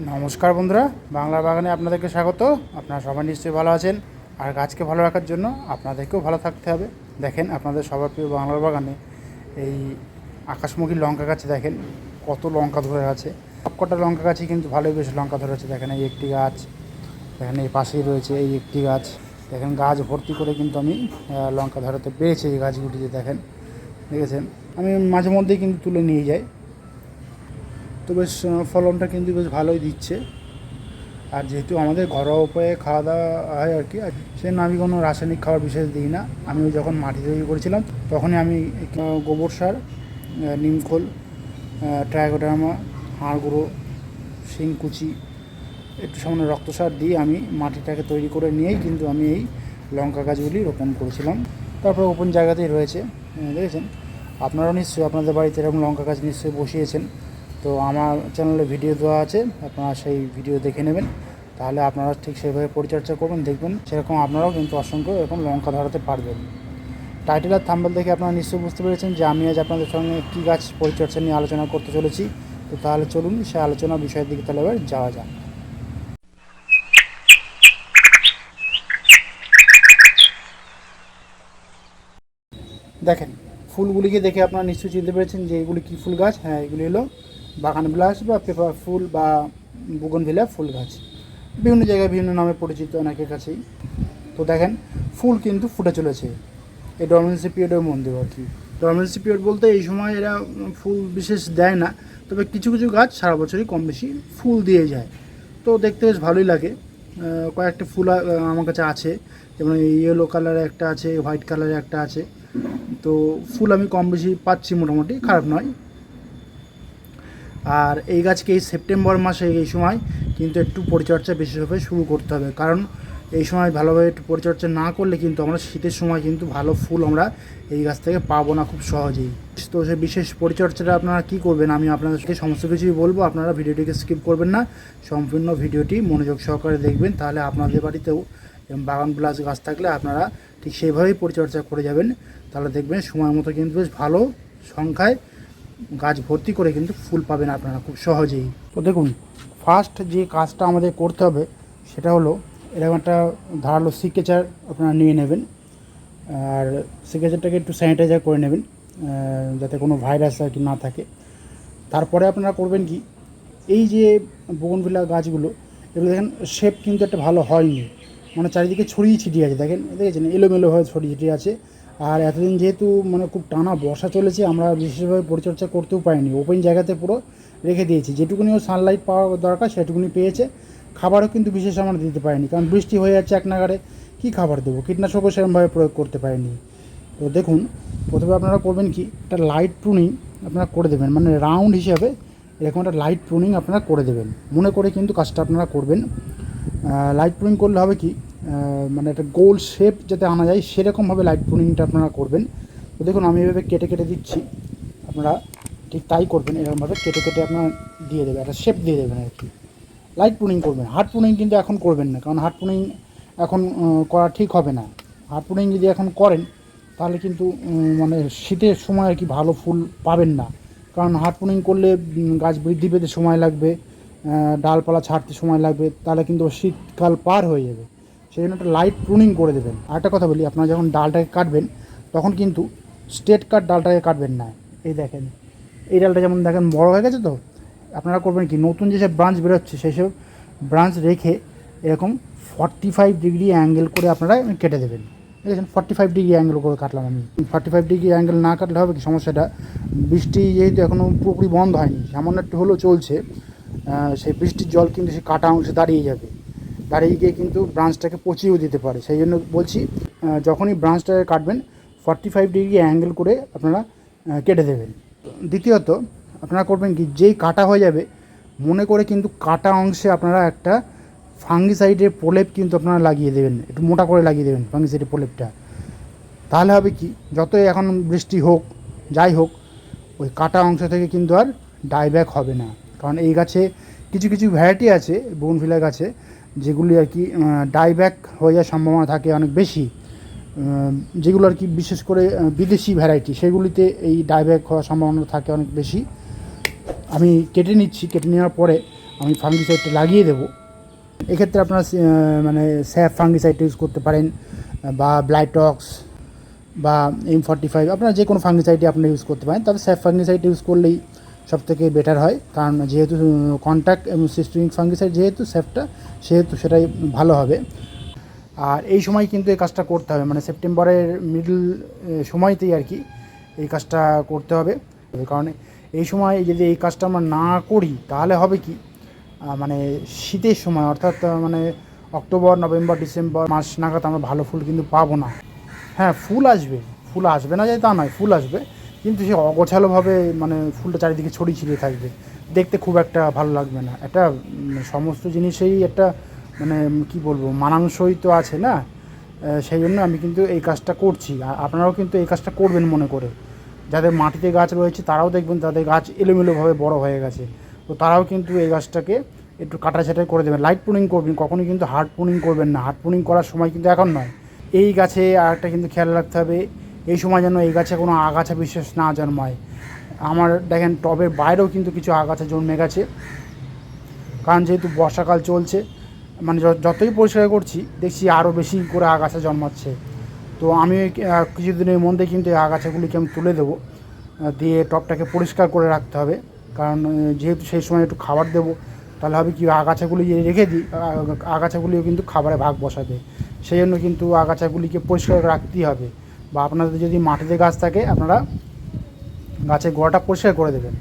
নমস্কার বন্ধুরা, বাংলা বাগানে আপনাদেরকে স্বাগত। আপনারা সবাই নিশ্চয়ই ভালো আছেন। আর গাছকে ভালো রাখার জন্য আপনাদেরকেও ভালো থাকতে হবে। দেখেন আপনাদের সবার প্রিয় বাংলার বাগানে এই আকাশমুখী লঙ্কা গাছে, দেখেন কত লঙ্কা ধরে আছে। সবকটা লঙ্কা গাছই কিন্তু ভালোই বেশ লঙ্কা ধরে আছে। দেখেন এই একটি গাছ, দেখেন এই পাশেই রয়েছে এই একটি গাছ। দেখেন গাছ ভর্তি করে কিন্তু আমি লঙ্কা ধরাতে পেরেছি এই গাছগুলিতে, দেখেন। দেখেছেন? আমি মাঝে মধ্যেই কিন্তু তুলে নিয়ে যাই। তো বেশ ফলনটা কিন্তু বেশ ভালোই দিচ্ছে। আর যেহেতু আমাদের ঘরোয়া উপায়ে খাওয়া দাওয়া হয় আর কি, আর সেজন্য আমি কোনো রাসায়নিক খাবার বিশেষ দিই না। আমি যখন মাটি তৈরি করেছিলাম, তখনই আমি গোবর সার নিমখোল ট্রাইকোডার্মা, হাড় গুঁড়ো শিংকুচি একটু সামান্য রক্ত সার দিয়ে আমি মাটিটাকে তৈরি করে নিয়েই কিন্তু আমি এই লঙ্কা গাছগুলি রোপণ করেছিলাম। তারপর ওপেন জায়গাতেই রয়েছে দেখেছেন? আপনারাও নিশ্চয়ই আপনাদের বাড়িতে এরকম লঙ্কা গাছ নিশ্চয়ই বসিয়েছেন। তো আমার চ্যানেলে ভিডিও দেওয়া আছে, আপনারা সেই ভিডিও দেখে নেবেন। তাহলে আপনারা ঠিক সেইভাবে পরিচর্যা করবেন, দেখবেন সেরকম আপনারাও কিন্তু অসংখ্য এরকম লঙ্কা ধরাতে পারবেন। টাইটেল আর থাম্বেল দেখে আপনারা নিশ্চয়ই বুঝতে পেরেছেন যে আমি আজ আপনাদের সঙ্গে কী গাছ পরিচর্যা নিয়ে আলোচনা করতে চলেছি। তো তাহলে চলুন সে আলোচনা বিষয়ের দিকে তাহলে এবার যাওয়া যাক। দেখেন, ফুলগুলিকে দেখে আপনারা নিশ্চয়ই চিনতে পেরেছেন যে এগুলি কী ফুল গাছ? হ্যাঁ এগুলি হলো বাগান বিলাস বা পেপার ফুল বা বুগনভিলা ফুল গাছ। বিভিন্ন জায়গায় বিভিন্ন নামে পরিচিত অনেকের কাছেই। তো দেখেন, ফুল কিন্তু ফুটে চলেছে। এই ডরমেন্সি পিরিয়ডের মধ্যে আর কি। ডরমেন্সি পিরিয়ড বলতে এই সময় এরা ফুল বিশেষ দেয় না, তবে কিছু কিছু গাছ সারা বছরই কম বেশি ফুল দিয়ে যায়। তো দেখতে বেশ ভালোই লাগে। কয়েকটা ফুল আমার কাছে আছে। যেমন ইয়েলো কালারের একটা আছে হোয়াইট কালারের একটা আছে। তো ফুল আমি কম বেশি পাচ্ছি মোটামুটি, খারাপ নয়। আর এই গাছকে এই সেপ্টেম্বর মাসে এই সময় কিন্তু একটু পরিচর্যা বিশেষভাবে শুরু করতে হবে। কারণ এই সময় ভালোভাবে একটু পরিচর্যা না করলে কিন্তু আমরা শীতের সময় কিন্তু ভালো ফুল আমরা এই গাছ থেকে পাবো না খুব সহজেই। তো সেই বিশেষ পরিচর্যাটা আপনারা কী করবেন? আমি আপনাদেরকে সমস্ত কিছুই বলব, আপনারা ভিডিওটিকে স্কিপ করবেন না। সম্পূর্ণ ভিডিওটি মনোযোগ সহকারে দেখবেন, তাহলে আপনাদের বাড়িতেও বাগান প্লাস গাছ থাকলে আপনারা ঠিক সেইভাবেই পরিচর্যা করে যাবেন। তাহলে দেখবেন সময় মতো কিন্তু বেশ ভালো সংখ্যায় গাছ ভর্তি করে কিন্তু ফুল পাবেন আপনারা খুব সহজেই। তো দেখুন ফার্স্ট যে কাজটা আমাদের করতে হবে সেটা হলো এরকম একটা ধারালো সিকেচার আপনারা নিয়ে নেবেন। আর সিকেচারটাকে একটু স্যানিটাইজার করে নেবেন যাতে কোনো ভাইরাস আর কি না থাকে। তারপরে আপনারা করবেন কি, এই যে বগনভিলা গাছগুলো, এগুলো দেখেন শেপ কিন্তু একটা ভালো হয়নি। মানে চারিদিকে ছড়িয়ে ছিটিয়ে আছে। দেখেন, দেখেছেন? এলোমেলো হয়ে ছড়িয়ে ছিটিয়ে আছে। আর এতদিন যেহেতু মানে খুব টানা বর্ষা চলেছে, আমরা বিশেষভাবে পরিচর্যা করতেও পারিনি। ওপেন জায়গাতে পুরো রেখে দিয়েছি। যেটুকুনি ও সানলাইট পাওয়া দরকার, সেটুকুনি পেয়েছে। খাবারও কিন্তু বিশেষ আমরা দিতে পারিনি। কারণ বৃষ্টি হয়ে যাচ্ছে এক নাগারে কী খাবার দেবো? কীটনাশকও সেরকমভাবে প্রয়োগ করতে পারিনি। তো দেখুন, প্রথমে আপনারা করবেন কি? একটা লাইট প্রুনিং আপনারা করে দেবেন। মানে রাউন্ড হিসাবে এরকম একটা লাইট প্রুনিং আপনারা করে দেবেন। মনে করে কিন্তু কাজটা আপনারা করবেন। লাইট প্রুনিং করলে হবে কি? মানে একটা গোল শেপ যাতে আনা যায়, সেরকমভাবে লাইট প্রুনিংটা আপনারা করবেন। তো দেখুন, আমি এভাবে কেটে কেটে দিচ্ছি। আপনারা ঠিক তাই করবেন, এরকমভাবে কেটে কেটে আপনারা দিয়ে দেবেন, একটা শেপ দিয়ে দেবেন আর কি লাইট প্রুনিং করবেন। হার্ড প্রুনিং কিন্তু এখন করবেন না, কারণ হার্ড প্রুনিং এখন করা ঠিক হবে না। হার্ড প্রুনিং যদি এখন করেন, তাহলে কিন্তু মানে শীতের সময় আর কি ভালো ফুল পাবেন না। কারণ হার্ড প্রুনিং করলে গাছ বৃদ্ধি পেতে সময় লাগবে ডালপালা ছাড়তে সময় লাগবে, তাহলে কিন্তু শীতকাল পার হয়ে যাবে। সেই জন্য একটা লাইট প্রুনিং করে দেবেন। আর একটা কথা বলি, আপনারা যখন ডালটাকে কাটবেন, তখন কিন্তু স্ট্রেট কাট ডালটাকে কাটবেন না। এই দেখেন, এই ডালটা যেমন দেখেন বড় হয়ে গেছে তো, আপনারা করবেন কি, নতুন যেসব ব্রাঞ্চ বেরোচ্ছে, সেই সব ব্রাঞ্চ রেখে এরকম ফর্টি ফাইভ ডিগ্রি অ্যাঙ্গেল করে আপনারা কেটে দেবেন। ঠিক আছে ফর্টি ফাইভ ডিগ্রি অ্যাঙ্গেল করে কাটলাম আমি। ফর্টি ফাইভ ডিগ্রি অ্যাঙ্গেল না কাটলে হবে কি? সমস্যাটা, বৃষ্টি যেহেতু এখনও পুরোপুরি বন্ধ হয়নি, সামান্য একটু হলেও চলছে সেই বৃষ্টির জল কিন্তু সে কাটা অংশে দাঁড়িয়ে যাবে। দাঁড়িয়ে গিয়ে কিন্তু ব্রাঞ্চটাকে পচিয়েও দিতে পারে। সেই জন্য বলছি যখনই ব্রাঞ্চটাকে কাটবেন ফর্টি ফাইভ ডিগ্রি অ্যাঙ্গেল করে আপনারা কেটে দেবেন। দ্বিতীয়ত, আপনারা করবেন কি, যেই কাটা হয়ে যাবে, মনে করে কিন্তু কাটা অংশে আপনারা একটা ফাঙ্গিসাইডের প্রলেপ কিন্তু আপনারা লাগিয়ে দেবেন। একটু মোটা করে লাগিয়ে দেবেন ফাঙ্গিসাইডের প্রলেপটা। তাহলে হবে কি, যতই এখন বৃষ্টি হোক, যাই হোক, ওই কাটা অংশ থেকে কিন্তু আর ডাইব্যাক হবে না। কারণ এই গাছে কিছু কিছু ভ্যারাইটি আছে বনভিলা গাছে যেগুলি আর কি ডাইব্যাক হয়ে যাওয়ার সম্ভাবনা থাকে অনেক বেশি। যেগুলো আর কি বিশেষ করে বিদেশি ভ্যারাইটি সেগুলিতে এই ডাইব্যাক হওয়ার সম্ভাবনা থাকে অনেক বেশি। আমি কেটে নিচ্ছি, কেটে নেওয়ার পরে আমি ফাঙ্গিসাইডটা লাগিয়ে দেবো। এক্ষেত্রে আপনারা মানে স্যাপ ফাঙ্গিসাইড ইউজ করতে পারেন, বা ব্লাইটক্স বা এম ফর্টি ফাইভ আপনারা যে কোনো ফাঙ্গিসাইডই আপনারা ইউজ করতে পারেন। তবে স্যাপ ফাঙ্গিসাইড ইউজ করলেই সব থেকে বেটার হয়। কারণ যেহেতু কন্ট্যাক্ট এবং সিস্টেমিক ফাঙ্গিসাইড যেহেতু সেফটা সেহেতু সেটাই ভালো হবে। আর এই সময় কিন্তু এই কাজটা করতে হবে। মানে সেপ্টেম্বরের মিডল সময়তেই আর কি এই কাজটা করতে হবে। কারণ এই সময় যদি এই কাজটা আমরা না করি, তাহলে হবে কি? মানে শীতের সময়, অর্থাৎ মানে অক্টোবর, নভেম্বর, ডিসেম্বর মাস নাগাদ আমরা ভালো ফুল কিন্তু পাবো না। হ্যাঁ ফুল আসবে। ফুল আসবে না যে তা নয়, ফুল আসবে। কিন্তু সে অগোছালোভাবে মানে ফুলটা চারিদিকে ছড়িয়ে ছিটিয়ে থাকবে। দেখতে খুব একটা ভালো লাগবে না। একটা সমস্ত জিনিসেই একটা মানে কি বলব, মানানসই তো আছে না? সেই জন্য আমি কিন্তু এই কাজটা করছি। আপনারাও কিন্তু এই কাজটা করবেন মনে করে। যাদের মাটিতে গাছ রয়েছে, তারাও দেখবেন তাদের গাছ এলোমেলোভাবে বড় হয়ে গেছে। তো তারাও কিন্তু এই গাছটাকে একটু কাটাছাটাই করে দেবেন। লাইট পুনিং করবেন, কখনোই কিন্তু হার্ড পুনিং করবেন না। হার্ড পুনিং করার সময় কিন্তু এখন নয়। এই গাছে আর একটা কিন্তু খেয়াল রাখতে হবে। এই সময় যেন এই গাছে কোনো আগাছা বিশেষ না জন্মায়। আমার দেখেন টবের বাইরেও কিন্তু কিছু আগাছা জন্মে গেছে। কারণ যেহেতু বর্ষাকাল চলছে মানে যতই পরিষ্কার করছি, দেখছি আরও বেশি করে আগাছা জন্মাচ্ছে। তো আমি কিছুদিনের মধ্যে কিন্তু এই আগাছাগুলিকে আমি তুলে দেবো। দিয়ে টবটাকে পরিষ্কার করে রাখতে হবে। কারণ যেহেতু সেই সময় একটু খাবার দেবো, তাহলে হবে কি, আগাছাগুলি রেখে দিই আগাছাগুলিও কিন্তু খাবারে ভাগ বসাবে সেই জন্য কিন্তু আগাছাগুলিকে পরিষ্কার রাখতেই হবে। বা আপনাদের যদি মাটিতে গাছ থাকে, আপনারা গাছের গোড়াটা পরিষ্কার করে দেবেন।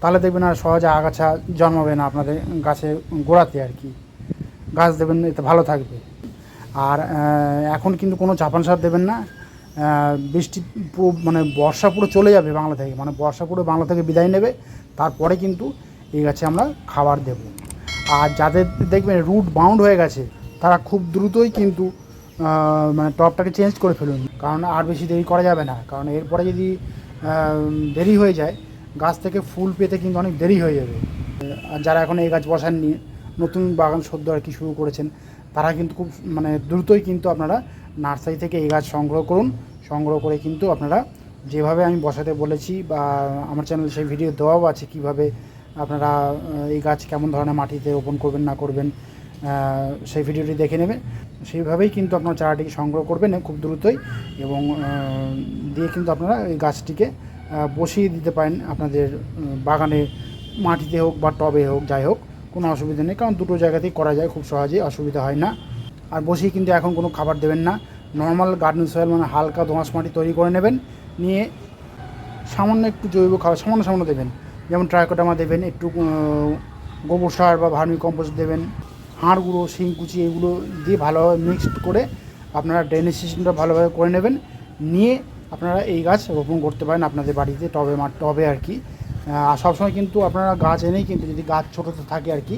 তাহলে দেখবেন আর সহজে আগাছা জন্মাবে না আপনাদের গাছের গোড়াতে আর কি। গাছ দেবেন এতে ভালো থাকবে। আর এখন কিন্তু কোনো চাপান সার দেবেন না। বৃষ্টি পুরো মানে বর্ষা পুরো চলে যাবে বাংলা থেকে। মানে বর্ষা পুরো বাংলা থেকে বিদায় নেবে। তারপরে কিন্তু এই গাছে আমরা খাবার দেব। আর যাদের দেখবেন রুট বাউন্ড হয়ে গেছে, তারা খুব দ্রুতই কিন্তু মানে টপটাকে চেঞ্জ করে ফেলুন। কারণ আর বেশি দেরি করা যাবে না। কারণ এরপরে যদি দেরি হয়ে যায়, গাছ থেকে ফুল পেতে কিন্তু অনেক দেরি হয়ে যাবে। আর যারা এখন এই গাছ বসাননি, নতুন বাগান সদ্য আর কি শুরু করেছেন, তারা কিন্তু খুব মানে দ্রুতই কিন্তু আপনারা নার্সারি থেকে এই গাছ সংগ্রহ করুন। সংগ্রহ করে কিন্তু আপনারা যেভাবে আমি বসাতে বলেছি বা আমার চ্যানেলে সেই ভিডিও দেওয়াও আছে কীভাবে আপনারা এই গাছ কেমন ধরনের মাটিতে রোপণ করবেন, না করবেন। সেই ভিডিওটি দেখে নেবেন। সেইভাবেই কিন্তু আপনারা চারাটিকে সংগ্রহ করবেন খুব দ্রুতই এবং দিয়ে কিন্তু আপনারা এই গাছটিকে বসিয়ে দিতে পারেন আপনাদের বাগানে, মাটিতে হোক বা টবে হোক, যাই হোক, কোনো অসুবিধা নেই। কারণ দুটো জায়গাতেই করা যায়, খুব সহজেই অসুবিধা হয় না। আর বসিয়ে কিন্তু এখন কোনো খাবার দেবেন না। নর্মাল গার্ডেন সয়েল মানে হালকা দোঁয়াশ মাটি তৈরি করে নেবেন। নিয়ে সামান্য একটু জৈব খাবার সামান্য সামান্য দেবেন। যেমন ট্রাইকোটামা দেবেন, একটু গোবর সার বা ভার্মি কম্পোস্ট দেবেন। হাড় গুঁড়ো শিং কুচি এগুলো দিয়ে ভালোভাবে মিক্সড করে আপনারা ড্রেনেজ সিস্টেমটা ভালোভাবে করে নেবেন। নিয়ে আপনারা এই গাছ রোপণ করতে পারেন আপনাদের বাড়িতে টবে টবে আর কি। আর সবসময় কিন্তু আপনারা গাছ এনেই কিন্তু যদি গাছ ছোটো থাকে আর কি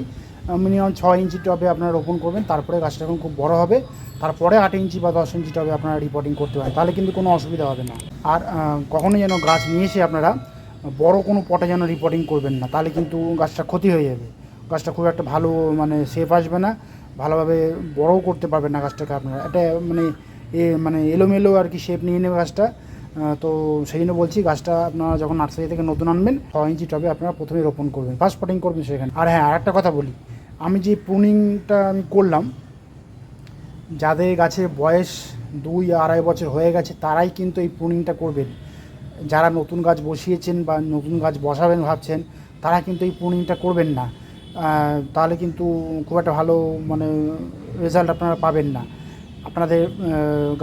মিনিমাম ছয় ইঞ্চি টবে আপনারা রোপণ করবেন। তারপরে গাছটা যখন খুব বড় হবে তারপরে আট ইঞ্চি বা দশ ইঞ্চি টবে আপনারা রিপোর্টিং করতে পারেন। তাহলে কিন্তু কোনো অসুবিধা হবে না। আর আহ, কখনোই যেন গাছ নিয়ে এসে আপনারা বড় কোনো পটে যেন রিপোর্টিং করবেন না তাহলে কিন্তু গাছটা ক্ষতি হয়ে যাবে। গাছটা খুব একটা ভালো মানে সেফ আসবে না, ভালোভাবে বড়ও করতে পারবেন না গাছটাকে আপনারা। এটা মানে এ মানে এলোমেলো আর কি শেপ নিয়ে নেবে গাছটা। তো সেই জন্য বলছি গাছটা আপনারা যখন নার্সারি থেকে নতুন আনবেন ছ ইঞ্চি টবে আপনারা প্রথমে রোপণ করবেন ফার্স্ট পটিং করবেন সেখানে। আর হ্যাঁ আর একটা কথা বলি, আমি যে প্রুনিংটা আমি করলাম, যাদের গাছের বয়স দুই আড়াই বছর হয়ে গেছে, তারাই কিন্তু এই প্রুনিংটা করবেন। যারা নতুন গাছ বসিয়েছেন বা নতুন গাছ বসাবেন ভাবছেন, তারা কিন্তু এই প্রুনিংটা করবেন না। তাহলে কিন্তু খুব একটা ভালো মানে রেজাল্ট আপনারা পাবেন না। আপনাদের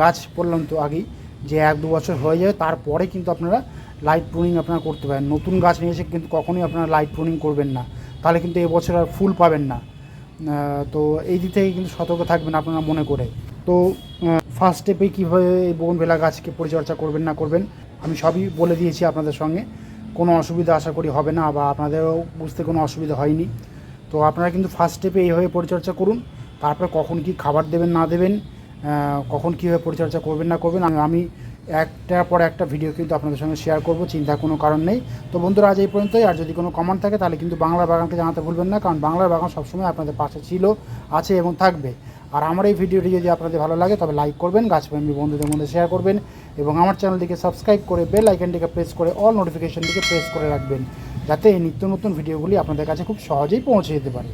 গাছ বললাম তো আগেই যে এক দু বছর হয়ে যাবে, তারপরে কিন্তু আপনারা লাইট প্রুনিং আপনারা করতে পারেন। নতুন গাছ নিয়ে এসে কিন্তু কখনোই আপনারা লাইট প্রুনিং করবেন না। তাহলে কিন্তু এবছর আর ফুল পাবেন না। তো এই দিক থেকে কিন্তু সতর্ক থাকবেন আপনারা মনে করে। তো ফার্স্ট স্টেপে কীভাবে এই বোগনভেলা গাছকে পরিচর্যা করবেন না করবেন, আমি সবই বলে দিয়েছি আপনাদের সঙ্গে। কোনো অসুবিধা আশা করি হবে না বা আপনাদেরও বুঝতে কোনো অসুবিধা হয়নি। তো আপনারা কিন্তু ফার্স্ট স্টেপে এইভাবে পরিচর্যা করুন, তারপরে কখন কি খাবার দেবেন, না দেবেন কখন কীভাবে পরিচর্যা করবেন, না করবেন, আমি একটার পর একটা ভিডিও কিন্তু আপনাদের সঙ্গে শেয়ার করব, চিন্তার কোনো কারণ নেই। তো বন্ধুরা, আজ এই পর্যন্তই, আর যদি কোনো কমেন্ট থাকে, তাহলে কিন্তু বাংলা বাগানকে জানাতে ভুলবেন না, কারণ বাংলার বাগান সবসময় আপনাদের পাশে ছিল, আছে এবং থাকবে। আর আমার এই ভিডিওটি যদি আপনাদের ভালো লাগে, তবে লাইক করবেন, গাছপ্রেমী বন্ধুদের মধ্যে শেয়ার করবেন, এবং আমার চ্যানেলটিকে সাবস্ক্রাইব করে বেল আইকনটিকে প্রেস করে অল নোটিফিকেশনটিকে প্রেস করে রাখবেন। যাতে এই নিত্য নতুন ভিডিওগুলি আপনাদের কাছে খুব সহজেই পৌঁছে যেতে পারে।